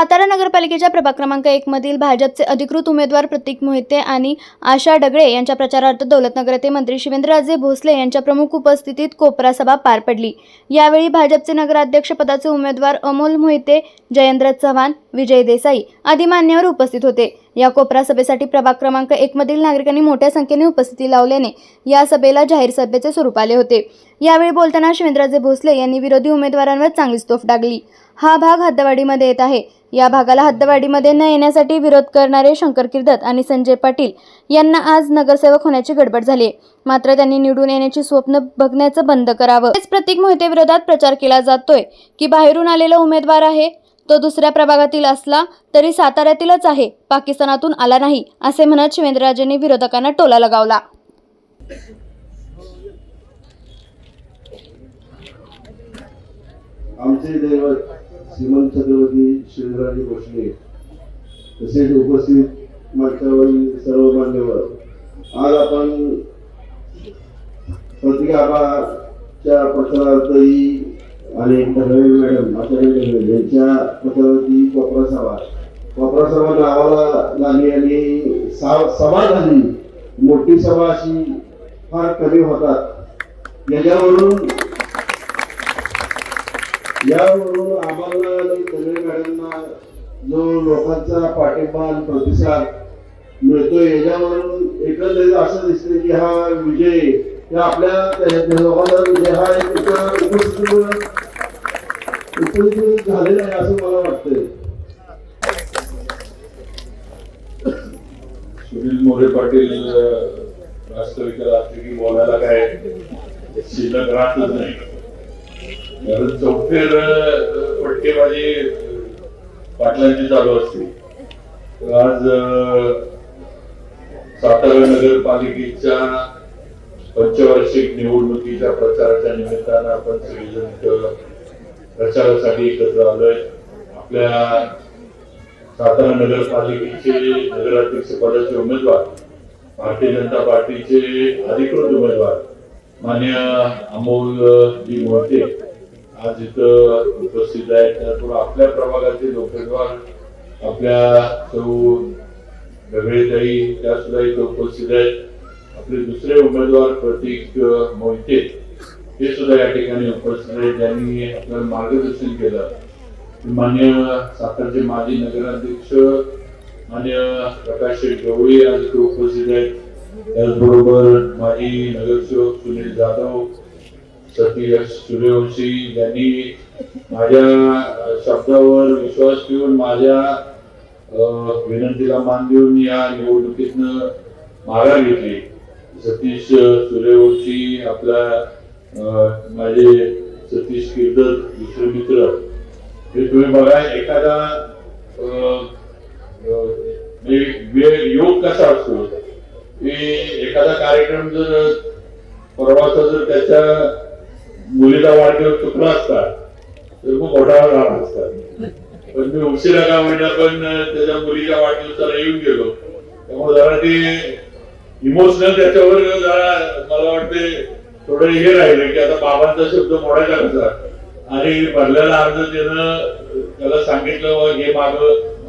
सातारा नगरपालिकेच्या प्रभाग क्रमांक एक मधील भाजपचे अधिकृत उमेदवार प्रतीक मोहिते आणि आशा डगळे यांच्या प्रचारार्थ दौलतनगर येथे मंत्री शिवेंद्रराजे भोसले यांच्या प्रमुख उपस्थितीत कोपरा सभा पार पडली. यावेळी भाजपचे नगराध्यक्षपदाचे उमेदवार अमोल मोहिते जयेंद्र चव्हाण विजय देसाई आदी मान्यवर उपस्थित होते. या कोपरा सभेसाठी प्रभाग क्रमांक एक मधील नागरिकांनी मोठ्या संख्येने उपस्थिती लावल्याने या सभेला जाहीर सभेचे स्वरूप आले होते. यावेळी बोलताना शिवेंद्रजे भोसले यांनी विरोधी उमेदवारांवर चांगलीच तोफ डागली. हा भाग हद्दवाडीमध्ये येत आहे. या भागाला हद्दवाडीमध्ये न येण्यासाठी विरोध करणारे शंकर किर्दत आणि संजय पाटील यांना आज नगरसेवक होण्याची गडबड झाली आहे. मात्र त्यांनी निवडून येण्याची स्वप्न बघण्याचं बंद करावं. हेच प्रतीक मोहिते विरोधात प्रचार केला जातोय की बाहेरून आलेला उमेदवार आहे? तो दुसऱ्या प्रभागातील असला तरी साताऱ्यातीलच आहे. पाकिस्तानातून आला नाही असे म्हणत शिवेंद्रराजेंनी विरोधकांना टोला लगावला. आमचे दैवत श्रीमंत छत्रपती शिवराजे भोसले तसेच उपस्थित मंचावरील सर्व मान्यवर आज आपण प्रतिकाबाच्या प्रचारार्थही आणि ढगळे मॅडम आचार्य यांच्या प्रचारार्थी कोपरा सभा. कोपरा सभा नावाला झाली आणि सा- सभा झाली मोठी सभा अशी फार कमी होतात. याच्यावरून यावरून आम्हाला आणि तमिळ मॅडमना जो लोकांचा पाठिंबा आणि प्रतिसाद मिळतोय याच्यावरून एकंदरीत असं दिसतंय की हा विजय या आपल्या त्या- विजय हा एक इथं उपस्थित झालेला आहे असं मला वाटतंय. सुनील मोरे पाटील अं, वास्तविक असले की बोलायला काय शिल्लक राहतच नाही. कारण चौफेर अं, फटकेबाजी पाटलांची चालू असते. आज अं, सातारा नगरपालिकेच्या पंचवार्षिक निवडणुकीच्या प्रचाराच्या निमित्तानं आपण सगळेजण प्रचारासाठी एकत्र आलोय. आपल्या सातारा नगरपालिकेचे नगराध्यक्ष पदाचे उमेदवार भारतीय जनता पार्टीचे अधिकृत उमेदवार मान्य अमोल जी मोहिते आज इथं उपस्थित आहेत. त्यातून आपल्या प्रभागातील उमेदवार आपल्या सौ ढगळेताई त्या सुद्धा इथं उपस्थित आहेत. आपले दुसरे उमेदवार प्रतीक मोहिते हे सुद्धा या ठिकाणी उपस्थित आहेत ज्यांनी आपलं मार्गदर्शन केलं मान्य सातारचे माजी नगराध्यक्ष मान्य प्रकाश गवळी आज इथे उपस्थित आहेत त्याचबरोबर माजी नगरसेवक सुनील जाधव सतीश सूर्यवंशी यांनी माझ्या शब्दावर विश्वास ठेवून माझ्या अ, विनंतीला मान देऊन या निवडणुकीतनं माघार घेतली सतीश सूर्यवंशी आपला माझे सतीश किर्दर दुसरे मित्र. हे तुम्ही बघा एखादा अं, म्हणजे वेळ योग कसा असतो? की एखादा कार्यक्रम जर परवाचा जर त्याच्या मुलीचा वाढदिवस चुकला असता तर मग घोटाळा झाला असता. पण मी उशिरा का होईना पण त्याच्या मुलीच्या वाढदिवसाला येऊन गेलो. त्यामुळे जरा ते इमोशनल त्याच्यावर जरा मला वाटते थोडं हे राहिलं की आता बाबांचा शब्द मोडायचा कसा आणि भरलेला अर्ज त्यानं त्याला सांगितलं "व हे माग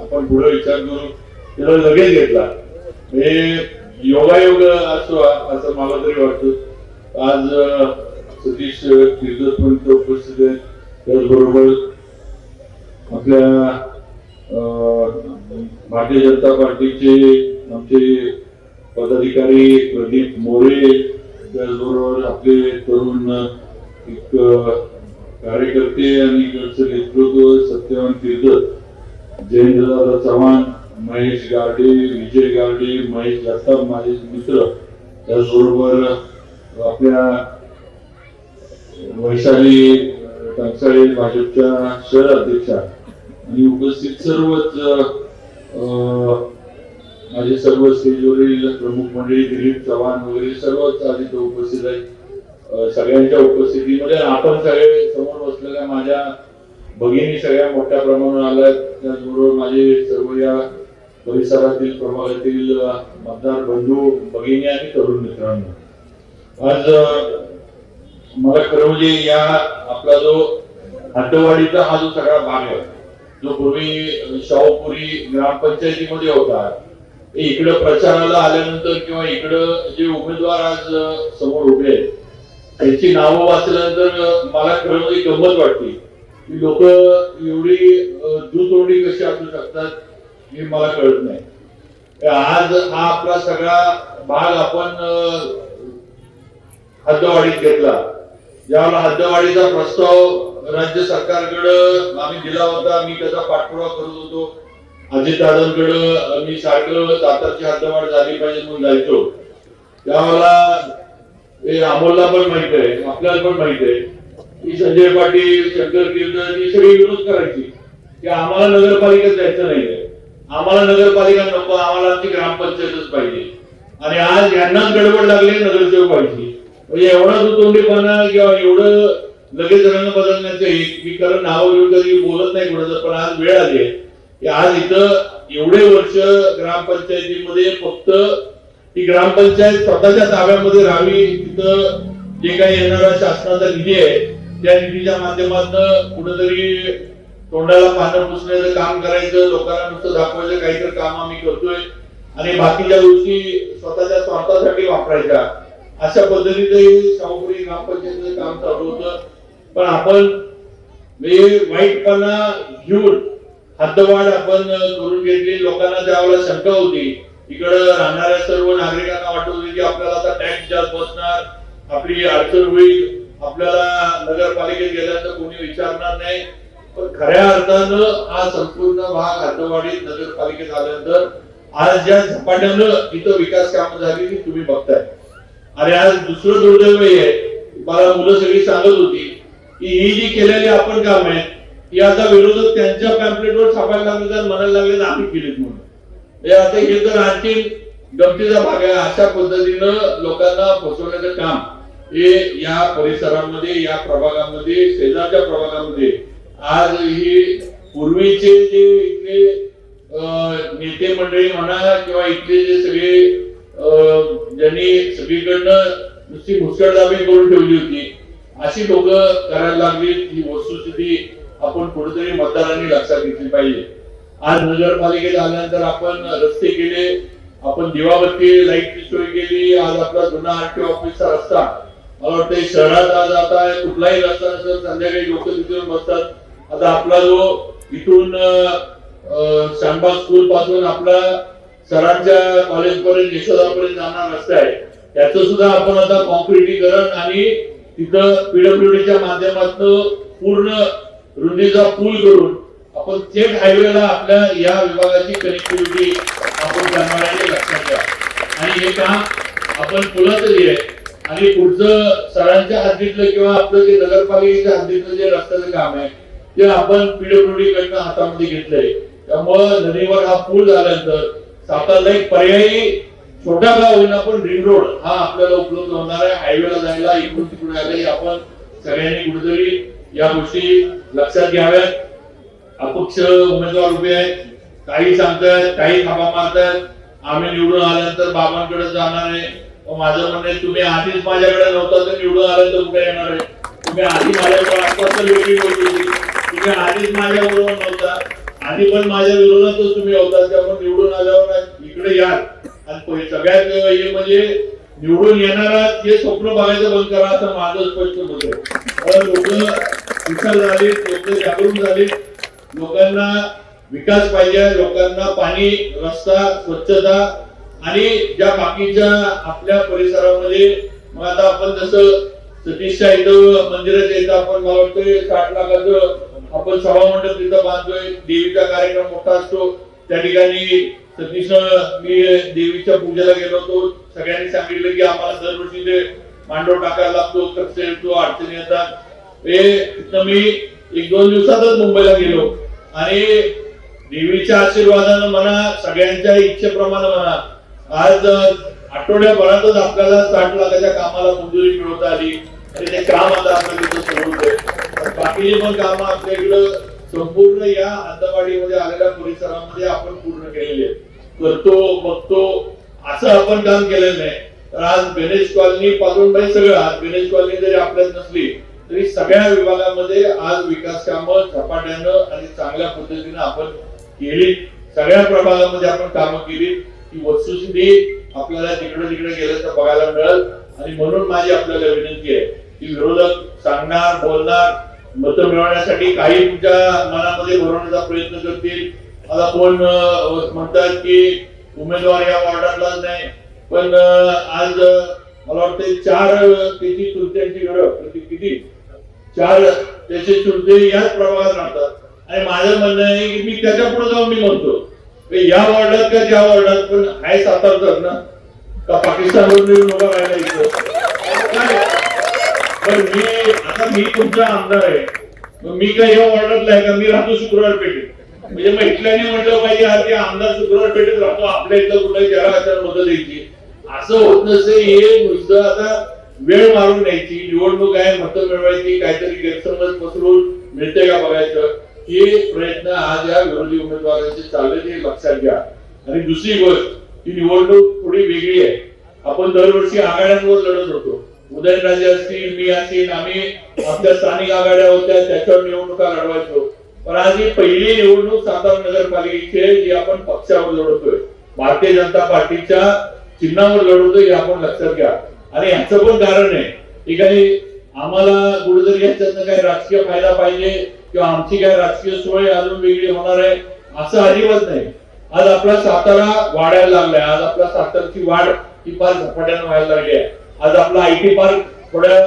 आपण पुढे विचार करू. त्याला लगेच घेतला. हे योगायोग असतो असं मला तरी वाटतं. आज सतीश किर्दत उपस्थित आहेत. त्याचबरोबर आपल्या अं, भारतीय जनता पार्टीचे आमचे पदाधिकारी प्रदीप मोरे त्याचबरोबर आपले तरुण एक कार्यकर्ते आणि इकडचं नेतृत्व सत्यवान तीर्थ जयेंद्रदादा चव्हाण महेश गार्डे विजय गार्डे महेश जगताप माझे मित्र. त्याचबरोबर आपल्या वैशाली टंकसाळे भाजपच्या शहर अध्यक्षा. आणि उपस्थित सर्वच अं, माझे सर्व स्टेजवरील प्रमुख मंडळी दिलीप चव्हाण वगैरे सर्वच आज उपस्थित आहेत. सगळ्यांच्या उपस्थितीमध्ये आपण सगळे समोर बसलेल्या माझ्या भगिनी सगळ्या मोठ्या प्रमाणावर आल्या त्याचबरोबर माझे सर्व या परिसरातील प्रभागातील मतदार बंधू भगिनी आणि तरुण मित्रांनो. आज मला खरं म्हणजे या आपला जो हद्दवाडीचा हा जो सगळा भाग आहे जो पूर्वी शाहूपुरी ग्रामपंचायतीमध्ये होता इकडं प्रचाराला आल्यानंतर किंवा इकडं जे उमेदवार आज समोर उभे आहेत त्यांची नावं वाचल्यानंतर मला खरं एक गंमत वाटते. की लोक एवढी दुतोंडी कशी असू शकतात हे मला कळत नाही. आज हा आपला सगळा भाग आपण हद्दवाडीत घेतला. ज्यावेळेला हद्दवाडीचा प्रस्ताव राज्य सरकारकडं आम्ही दिला होता मी त्याचा पाठपुरावा करत होतो. अजितदादांकडं मी सारखं सातारची हातवाढ झाली पाहिजे म्हणून जायचो. त्यावेळेला हे अमोलला पण माहीत आहे आपल्याला पण माहीत आहे. की संजय पाटील शंकर कीर्तन ही सगळी विरोध करायची. की आम्हाला नगरपालिकेत जायचं नाही आम्हाला नगरपालिका नको आम्हाला आमची ग्रामपंचायतच पाहिजे. आणि आज यांनाच गडबड लागली नगरसेवक पाहिजे म्हणजे एवढा दुतोंडीपणा किंवा एवढं लगेच रंग बदलण्याचं मी कारण नाव घेऊन कधी बोलत नाही कोणाचं पण आज वेळ आली आहे. की आज इथं एवढे वर्ष ग्रामपंचायतीमध्ये फक्त ही ग्रामपंचायत स्वतःच्या ताब्यामध्ये राहावी तिथं जे काही येणारा शासनाचा निधी आहे त्या निधीच्या माध्यमातून कुठेतरी तोंडाला पानं पुसण्याचं काम करायचं लोकांना नुसतं दाखवायचं काहीतरी काम आम्ही करतोय आणि बाकीच्या गोष्टी स्वतःच्या स्वार्थासाठी वापरायच्या. अशा पद्धतीचं शाहूपुरी ग्रामपंचायतीचं काम चालू होतं. पण आपण वाईटपणा घेऊन हद्दवाढ आपण करून घेतली. लोकांना त्यावेळेला शंका होती. इकडं राहणाऱ्या सर्व नागरिकांना वाटत होती की आपल्याला आता टॅक्स जास्त बसणार आपली अडचण होईल. आपल्याला नगरपालिकेत गेल्यानंतर कोणी विचारणार नाही. पण खऱ्या अर्थानं हा संपूर्ण भाग हद्दवाढीत नगरपालिकेत आल्यानंतर आज ज्या झपाट्यानं इथं विकास कामं झाली ती तुम्ही बघताय. आणि आज दुसरं दुर्दैव आहे. मला मुलं सगळी सांगत होती की ही जी केलेली आपण काम आहेत ही आता विरोधक त्यांच्या पॅम्पलेटवर छापायला लागले तर म्हणायला लागले तर आम्ही केलीत म्हणून. आता हे तर आणखी गमतीचा भाग आहे. अशा पद्धतीनं लोकांना फसवण्याचं काम हे या परिसरामध्ये या प्रभागामध्ये शेजारच्या प्रभागामध्ये आज ही पूर्वीचे जे इथले अं, नेते मंडळी म्हणा किंवा इथले जे सगळे अं, ज्यांनी सगळीकडनं नुसती मुसळदाबी करून ठेवली होती अशी लोक करायला लागली ही वस्तुस्थिती आपण कुठेतरी मतदारांनी लक्षात घेतली पाहिजे. आज नगरपालिकेला आल्यानंतर आपण रस्ते केले आपण दिवाबत्ती लाईटची सोय केली आज आपला जुना आरटीओ ऑफिसचा रस्ता. मला वाटतं शहरात आज आता कुठलाही रस्ता नसेल संध्याकाळी लोक तिथे बसतात. आता आपला जो इथून शानबाग स्कूल पासून आपला सरांच्या कॉलेज पर्यंत यशोदापर्यंत जाणार रस्ता आहे. त्याचं सुद्धा आपण आता कॉन्क्रिटीकरण आणि तिथं पीडब्ल्यूडीच्या माध्यमातून पूर्ण रुंदीचा पूल करून आपण थेट हायवेला आपल्या या विभागाची कनेक्टिव्हिटी आपण करणार लक्षात घ्या. आणि हे काम आपण पुलाचं आहे. आणि पुढचं सरांच्या हद्दीतलं किंवा आपलं जे नगरपालिकेच्या हद्दीतलं जे रस्त्याचं काम आहे ते आपण पीडब्ल्यूडी कडनं हातामध्ये घेतलंय. त्यामुळं नदीवर हा पूल झाल्यानंतर सातारला एक पर्यायी छोटा गाव होईल आपण रिंग रोड हा आपल्याला उपलब्ध होणार आहे. हायवेला जायला इकडून तिकडून यायला आपण सगळ्यांनी कुठेतरी या गोष्टी लक्षात घ्याव्यात. अपक्ष उमेदवार उभे आहेत. काही सांगतात काही थापा मारतात आम्ही निवडून आल्यानंतर बाबांकडे जाणार आहे. माझं म्हणणं आहे तुम्ही आधीच माझ्याकडे नव्हता तर निवडून आल्यानंतर कुठे येणार आहे? तुम्ही आधी माझ्याकडे असतात तर वेगळी गोष्ट होती. तुम्ही आधीच माझ्या बरोबर नव्हता. आधी पण माझ्या विरोधातच तुम्ही होता. त्यामुळे निवडून आल्यावर इकडे या आणि सगळ्यात हे म्हणजे निवडून येणारा जे स्वप्न बघायचं बंद करा असं माझं स्पष्ट मत आहे. लोक विचार झाले लोक जागरूक झाले. लोकांना विकास पाहिजे लोकांना पाणी रस्ता स्वच्छता आणि ज्या बाकीच्या आपल्या परिसरामध्ये मग आता आपण जसं सतीशच्या इथं मंदिराच्या इथं आपण मला वाटतं साठ लाखाचं आपण सभा मंडप तिथं बांधतोय. देवीचा कार्यक्रम मोठा असतो. त्या ठिकाणी तर मी देवीच्या पूजेला गेलो होतो. सगळ्यांनी सांगितलं की आम्हाला दरवर्षी ते मांडव टाकायला लागतो खर्च येतो अडचणी येतात. हे तिथं मी एक दोन दिवसातच मुंबईला गेलो. आणि देवीच्या आशीर्वादानं म्हणा सगळ्यांच्या इच्छेप्रमाणे म्हणा आज आठवड्याभरातच आपल्याला साठ लाखाच्या कामाला मंजुरी मिळवता आली. आणि ते काम आता आपल्याला सुरू होतंय. बाकीची पण कामं आपल्याकडं संपूर्ण या हद्दवाडीमध्ये आलेल्या परिसरामध्ये आपण पूर्ण केलेली आहेत. करतो बघतो असं आपण काम केलेलं नाही. तर आज गणेश कॉलनी पासून बाई सगळं आज गणेश कॉलनी जरी आपल्यात नसली तरी सगळ्या विभागामध्ये आज विकास कामं झपाट्यानं आणि चांगल्या पद्धतीनं आपण केली. सगळ्या प्रभागामध्ये आपण कामं केली. ही वस्तुस्थिती आपल्याला तिकडे तिकडे गेल्याचं तर बघायला मिळेल. आणि म्हणून माझी आपल्याला विनंती आहे की विरोधक सांगणार बोलणार मतं मिळवण्यासाठी काही तुमच्या मनामध्ये भरवण्याचा प्रयत्न करतील. मला कोण म्हणतात की उमेदवार या वॉर्डातलाच नाही पण आज मला वाटतं चार त्याची चुलत्यांची घरं किती- चार त्याचे चुलते याच प्रभागात राहतात. आणि माझं म्हणणं आहे की मी त्याच्या पुढे जाऊन मी म्हणतो या वॉर्डात का त्या वॉर्डात पण आहे सातारचाच ना? का पाकिस्तानवरून येऊन उभा राहिला इथं? पण मी आता मी तुमचा आमदार आहे. मग मी काय या वॉर्डातला आहे का? मी राहतो शुक्रवार पेठेत म्हणजे म्हटल्याने इथल्याने म्हटलं पाहिजे हा ते आमदार शुक्रवार पेठेत राहतो आपल्या इथं कुठे त्याला कशाला मदत द्यायची. असं होत नसे हे नुसतं आता वेळ मारून द्यायची निवडणूक आहे मतं मिळवायची काहीतरी गैरसमज पसरून मिळते का बघायचं? हे प्रयत्न आज या विरोधी उमेदवारांचे चालले ते लक्षात घ्या. आणि दुसरी गोष्ट ही निवडणूक थोडी वेगळी आहे. आपण दरवर्षी आघाड्यांवर लढत होतो. उदयनराजे असतील मी असतील आम्ही आपल्या स्थानिक आघाड्या होत्या त्याच्यावर निवडणुका लढवायचो. पण आज ही पहिली निवडणूक सातारा नगरपालिकेची आहे जी आपण पक्षावर लढवतोय. भारतीय जनता पार्टीच्या चिन्हावर लढवतोय हे आपण लक्षात घ्या. आणि ह्याचं पण कारण आहे ठिकाणी आम्हाला कुठेतरी याच्यातनं काही राजकीय फायदा पाहिजे किंवा आमची काय राजकीय सोय अजून वेगळी होणार आहे असं अजिबात नाही. आज आपला सातारा वाढायला लागलाय. आज आपला सातारची वाढ ही फार झपाट्यानं व्हायला लागली आहे. आज आपला आय टी पार्क थोड्या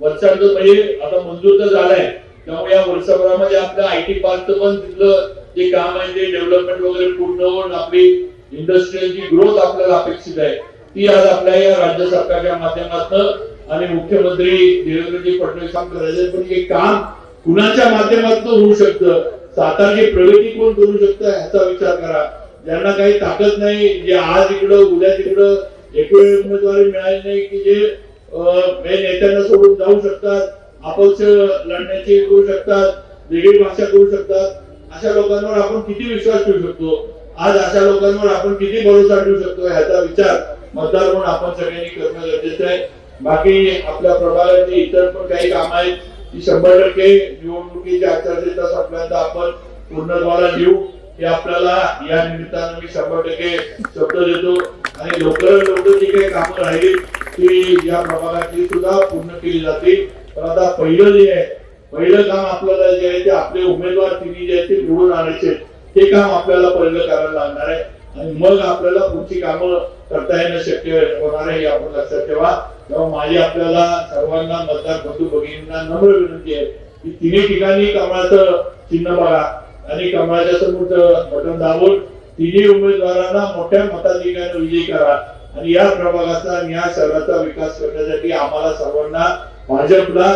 वर्षांचं म्हणजे आता मंजूर तर झालाय त्यामुळे या वर्षभरामध्ये आपलं आय टी पार्कचं पण तिथलं जे काम आहे ते डेव्हलपमेंट वगैरे पूर्ण होऊन आपली इंडस्ट्रीयलची ग्रोथ आपल्याला अपेक्षित आहे ती आज आपल्या या राज्य सरकारच्या माध्यमातून आणि मुख्यमंत्री देवेंद्रजी फडणवीस काम पण हे काम कुणाच्या माध्यमातून होऊ शकतं? सातारची प्रगती कोण करू शकतं? ह्याचा विचार करा. ज्यांना काही ताकद नाही जे आज इकडं उद्या तिकडं एकवेळ उमेदवारी मिळाली नाही की जे नेत्यांना सोडून जाऊ शकतात अपक्ष लढण्याची करू शकतात वेगळी भाषा करू शकतात. अशा लोकांवर आपण किती विश्वास ठेवू शकतो? आज अशा लोकांवर आपण किती भरोसा ठेवू शकतो? ह्याचा विचार मतदार म्हणून आपण सगळ्यांनी करणं गरजेचं आहे. बाकी आपल्या प्रभागाची इतर पण काही काम आहेत ती शंभर टक्के निवडणुकीची आचारसंहिता संपल्यानंतर आपण पूर्णत्वाला देऊ. हे आपल्याला या निमित्तानं मी शंभर टक्के शब्द देतो. आणि लवकरात लवकर जी काही कामं राहिली ती या प्रभागातली सुद्धा पूर्ण केली जातील. पण आता पहिलं जे आहे पहिलं काम आपल्याला जे आहे ते आपले उमेदवार तिन्ही जे आहेत ते निवडून आणायचे. ते काम आपल्याला पहिलं करायला लागणार आहे. आणि मग आपल्याला पुढची कामं करता येणं शक्य होणार आहे आपण लक्षात ठेवा. तेव्हा माझी आपल्याला सर्वांना मतदार बंधू भगिनींना नम्र विनंती आहे की तिन्ही ठिकाणी कमळाचं चिन्ह बघा आणि कमळाच्या समोरचं बटन दाबून तिन्ही उमेदवारांना मोठ्या मताधिकाऱ्याने विजयी करा. आणि या प्रभागाचा आणि या शहराचा विकास करण्यासाठी आम्हाला सर्वांना भाजपला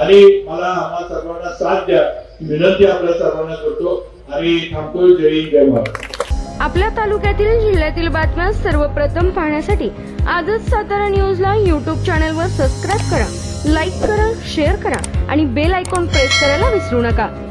आणि मला आम्हा सर्वांना साथ द्या. विनंती आपल्या सर्वांना करतो. आणि थांबतो जय जय महाराज आपल्या तालुक्यातील जिल्ह्यातील बातम्या सर्वप्रथम पाहण्यासाठी आजच सातारा न्यूजला यूट्यूब चॅनलवर सबस्क्राईब करा लाईक करा शेअर करा आणि बेल आयकॉन प्रेस करायला विसरू नका.